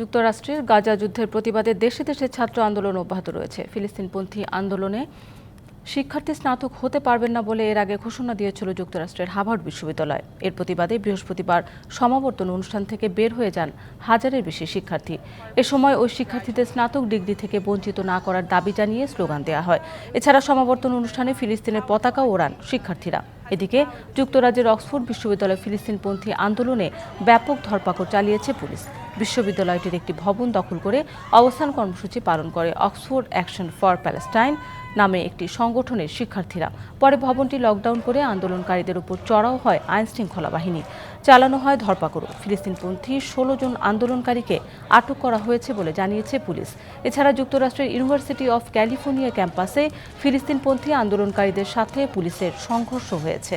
যুক্তরাষ্ট্রের গাজা যুদ্ধের প্রতিবাদে দেশে দেশে ছাত্র আন্দোলন অব্যাহত রয়েছে। ফিলিস্তিনপন্থী আন্দোলনে শিক্ষার্থী স্নাতক হতে পারবেন না বলে এর আগে ঘোষণা দিয়েছিল যুক্তরাষ্ট্রের হাভার্ড বিশ্ববিদ্যালয়। এর প্রতিবাদে বৃহস্পতিবার সমাবর্তন অনুষ্ঠান থেকে বের হয়ে যান হাজারের বেশি শিক্ষার্থী। এ সময় ওই শিক্ষার্থীদের স্নাতক ডিগ্রি থেকে বঞ্চিত না করার দাবি জানিয়ে স্লোগান দেওয়া হয়। এছাড়া সমাবর্তন অনুষ্ঠানে ফিলিস্তিনের পতাকা ওড়ান শিক্ষার্থীরা। এদিকে যুক্তরাজ্যের অক্সফোর্ড বিশ্ববিদ্যালয় ফিলিস্তিনপন্থী আন্দোলনে ব্যাপক ধরপাকড় চালিয়েছে পুলিশ। বিশ্ববিদ্যালয়টির একটি ভবন দখল করে অবস্থান কর্মসূচি পালন করে অক্সফোর্ড অ্যাকশন ফর প্যালেস্টাইন নামে একটি সংগঠনের শিক্ষার্থীরা। পরে ভবনটি লকডাউন করে আন্দোলনকারীদের উপর চড়াও হয় আইনশৃঙ্খলা বাহিনী। চালানো হয় ধরপাকড় ফিলিস্তিনপন্থী ষোলো জন আন্দোলনকারীকে আটক করা হয়েছে বলে জানিয়েছে পুলিশ। এছাড়া যুক্তরাষ্ট্রের ইউনিভার্সিটি অফ ক্যালিফোর্নিয়া ক্যাম্পাসে ফিলিস্তিনপন্থী আন্দোলনকারীদের সাথে পুলিশের সংঘর্ষ হয়েছে।